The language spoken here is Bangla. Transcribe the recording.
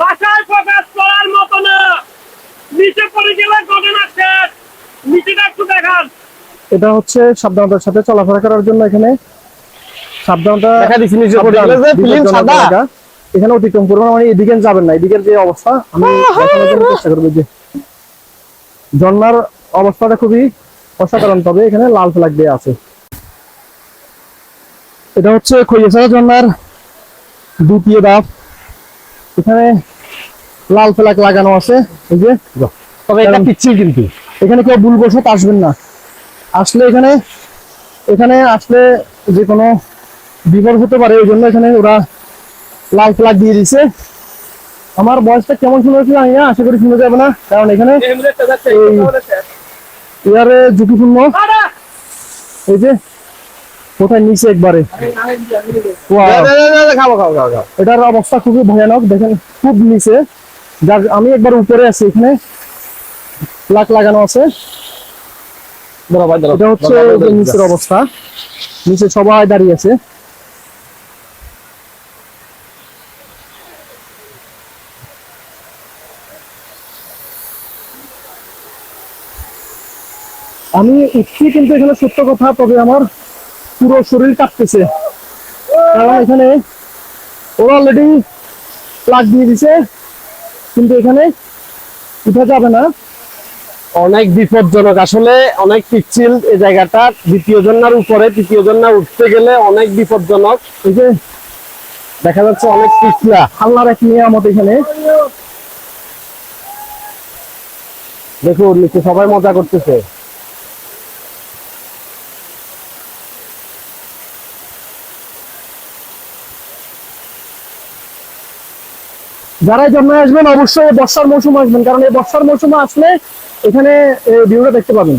ভাষায় প্রকাশ করার মতো না। নিচে পড়ে গেলে ঘটনা শেষ। নিচেটা একটু দেখান। এটা হচ্ছে সাবধানতার সাথে চলাফেরা করার জন্য এখানে। সাবধানতা দেখা দিচ্ছি নিচে পড়ে গেলে যে ফিল্ম সাদা। এখানে অতিক্রম করব মানে এদিকে যাবেন না। এদিকের যে অবস্থা আমি চেষ্টা করব যে ঝর্ণার অবস্থাটা খুবই অসাধারণ তবে এখানে লাল ফ্ল্যাগ দিয়ে আছে। এটা হচ্ছে খৈয়াছড়া ঝর্ণার দ্বিতীয় ধাপ। এখানে লাল ফ্ল্যাগ লাগানো আছে এই যে। তবে এটা পিচ্ছিল কিন্তু। এখানে কেউ ভুল ভুলবশত আসবেন না। আসলে এখানে এখানে আসলে যে কোনো বিপদ হতে পারে ওই জন্য এখানে ওরা লাল ফ্ল্যাগ দিয়ে দিছে আমার বয়সটা কেমন শুনে হচ্ছে জানি না আশা করি শুনে যাবে না কারণ এখানে এয়ারে ঝুঁকিপূর্ণ। এই যে কোথায় নিচে একবারে। এটার অবস্থা খুবই ভয়ানক দেখেন খুব নিচে। যার আমি একবার উপরে আছি এখানে। ফ্ল্যাগ লাগানো আছে। এটা হচ্ছে। নিচের অবস্থা। নিচে সবাই দাঁড়িয়ে আছে। আমি উঠছি কিন্তু এখানে সত্য কথা তবে আমার পুরো শরীর কাঁপতেছে। কারণ এখানে ওরা অলরেডি প্লাগ দিয়ে দিছে। কিন্তু এখানে উঠা যাবে না। অনেক বিপজ্জনক। আসলে অনেক পিচ্ছিল এই জায়গাটা। দ্বিতীয় জন্নার উপরে তৃতীয় জন্না উঠতে গেলে অনেক বিপজ্জনক। এই যে দেখা যাচ্ছে অনেক পিছলা আল্লাহর এক নিয়ামত এখানে। দেখুন নিচে সবাই মজা করতেছে। যারাই জন্মে আসবেন, অবশ্যই বর্ষার মৌসুম আসবেন, কারণ এই বর্ষার মৌসুমে আসলে এখানে ভিউটা দেখতে পাবেন।